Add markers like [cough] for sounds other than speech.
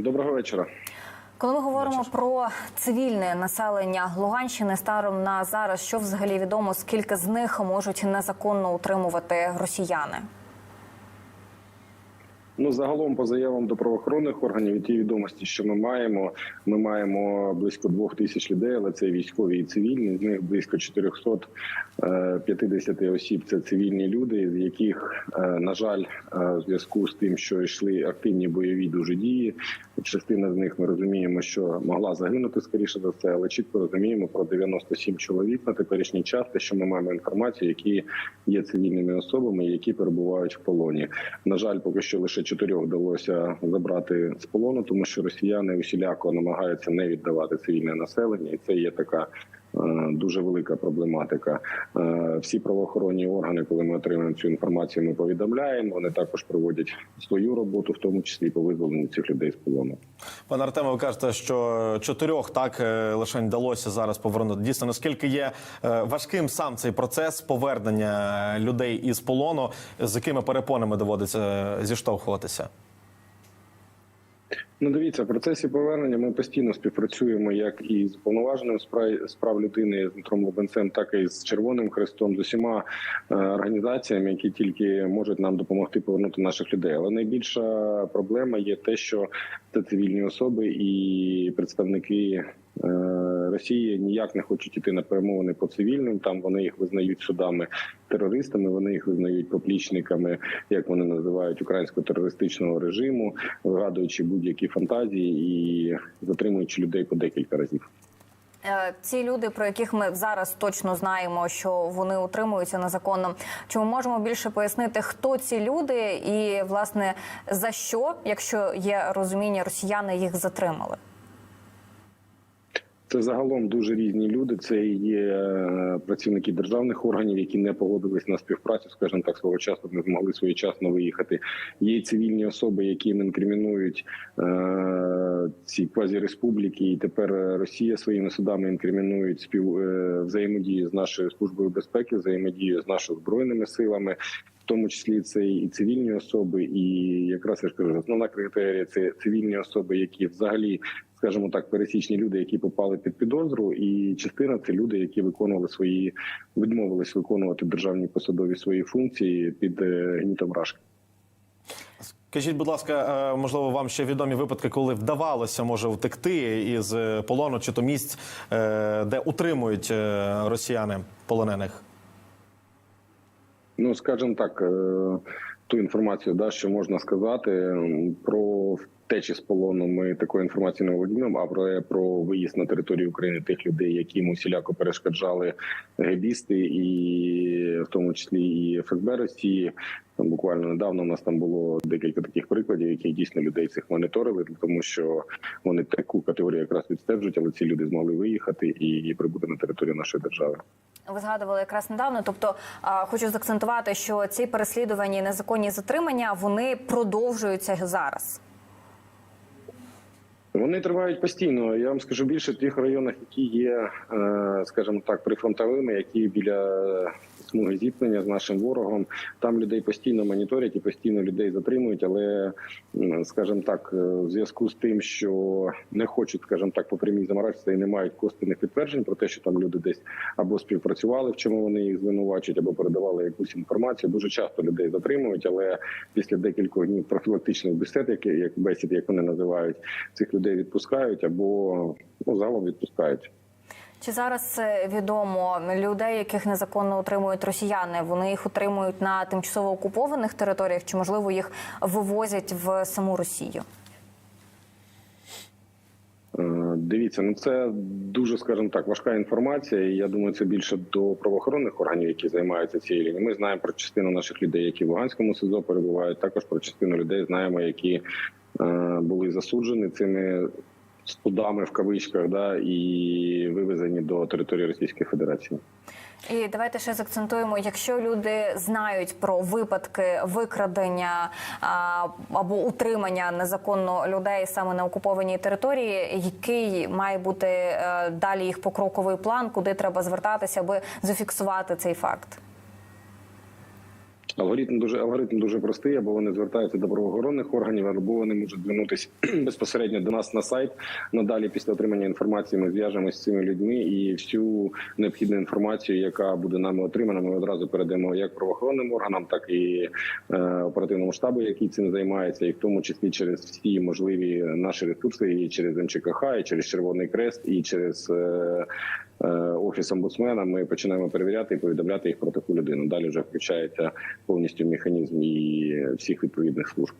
Доброго вечора. Коли ми говоримо про цивільне населення Луганщини, старом на зараз, що взагалі відомо, скільки з них можуть незаконно утримувати росіяни? Ну, загалом, по заявам до правоохоронних органів, і ті відомості, що ми маємо, ми маємо близько двох тисяч людей, але це військові і цивільні. З них близько 450 осіб. Це цивільні люди, з яких, е, на жаль, е, в зв'язку з тим, що йшли активні бойові дуже дії. Частина з них ми розуміємо, що могла загинути скоріше за все, але чітко розуміємо про 97 чоловік на теперішній час. Те, що ми маємо інформацію, які є цивільними особами, які перебувають в полоні. На жаль, поки що лише чотирьох вдалося забрати з полону, тому що росіяни усіляко намагаються не віддавати цивільне населення, і це є така. Е, Дуже велика проблематика. Е, Всі правоохоронні органи, коли ми отримуємо цю інформацію, ми повідомляємо. Вони також проводять свою роботу, в тому числі по визволенню цих людей з полону. Пане Артеме, ви кажете, що чотирьох так е, лише вдалося зараз повернути. Дійсно, наскільки є важким сам цей процес повернення людей із полону, з якими перепонами доводиться зіштовхуватися? Ну, дивіться, в процесі повернення ми постійно співпрацюємо як і з повноваженим справ, справ людини з Дмитром Лубенцем, так і з Червоним Хрестом, з усіма е, організаціями, які тільки можуть нам допомогти повернути наших людей. Але найбільша проблема є те, що це цивільні особи і представники. Росії ніяк не хочуть іти на перемовини по цивільним. Там вони їх визнають судами терористами. Вони їх визнають поплічниками, як вони називають українського терористичного режиму, вигадуючи будь-які фантазії і затримуючи людей по декілька разів. Е, Ці люди, про яких ми зараз точно знаємо, що вони утримуються незаконно. Чи ми можемо більше пояснити, хто ці люди, і власне за що, якщо є розуміння, росіяни їх затримали? Це загалом дуже різні люди. Це є е, працівники державних органів, які не погодились на співпрацю, скажімо так, свого часу не змогли своєчасно виїхати. Є цивільні особи, яким інкримінують е, ці квазіреспубліки, і тепер Росія своїми судами інкримінують спів е, взаємодію з нашою службою безпеки, взаємодію з нашими збройними силами. В тому числі це і цивільні особи, і якраз я ж кажу, основна критерія це цивільні особи, які взагалі скажімо так, пересічні люди, які попали під підозру, і частина це люди, які виконували свої відмовились виконувати державні посадові свої функції під е, гнітом рашки. Кажіть, будь ласка, е, можливо, вам ще відомі випадки, коли вдавалося може втекти із е, полону чи то місць, де утримують росіяни полонених? Ну скажімо так, ту інформацію, да, що можна сказати про втечі з полону. Ми такої інформації не володіємо, а про, про виїзд на територію України тих людей, які йому перешкоджали гебісти, і в тому числі і ФСБ Росії. Там буквально недавно у нас там було декілька таких прикладів, які дійсно людей цих моніторили, тому що вони таку категорію якраз відстежують, але ці люди змогли виїхати і прибути на територію нашої держави. Ви згадували якраз недавно. Тобто, хочу заакцентувати, що ці переслідування і незаконні затримання вони продовжуються зараз. Вони тривають постійно. Я вам скажу більше в тих районах, які є, е, скажімо так, прифронтовими, які біля смуги зіткнення з нашим ворогом. Там людей постійно моніторять і постійно людей затримують. Але скажімо так, е, в зв'язку з тим, що не хочуть, скажімо так, по прямій заморачуватися і не мають косвенних підтверджень про те, що там люди десь або співпрацювали, в чому вони їх звинувачують, або передавали якусь інформацію. Дуже часто людей затримують, але після декількох днів профілактичних бесід, які як бесід, як вони називають, цих людей відпускають або ну залом відпускають. Чи зараз е, відомо людей, яких незаконно утримують росіяни? Вони їх утримують на тимчасово окупованих територіях, чи можливо їх вивозять в саму Росію? Е, Дивіться, ну це дуже, скажімо так, важка інформація. і Я думаю, це більше до правоохоронних органів, які займаються цією лінією. Ми знаємо про частину наших людей, які в Луганському СИЗО перебувають. Також про частину людей знаємо, які були засуджені цими судами в кавичках, да і вивезені до території Російської Федерації. І давайте ще заакцентуємо, якщо люди знають про випадки викрадення а, або утримання незаконно людей саме на окупованій території, який має бути е, далі їх покроковий план, куди треба звертатися, аби зафіксувати цей факт? Алгоритм дуже алгоритм дуже простий, або вони звертаються до правоохоронних органів, або вони можуть звернутися [clears throat] безпосередньо до нас на сайт. Надалі, після отримання інформації, ми зв'яжемося з цими людьми і всю необхідну інформацію, яка буде нами отримана, ми одразу передамо як правоохоронним органам, так і е, оперативному штабу, який цим займається, і в тому числі через всі можливі наші ресурси, і через МЧКХ, і через Червоний Крест, і через. Е, Офіс омбудсмена ми починаємо перевіряти і повідомляти їх про таку людину. Далі вже включається повністю механізм і всіх відповідних служб.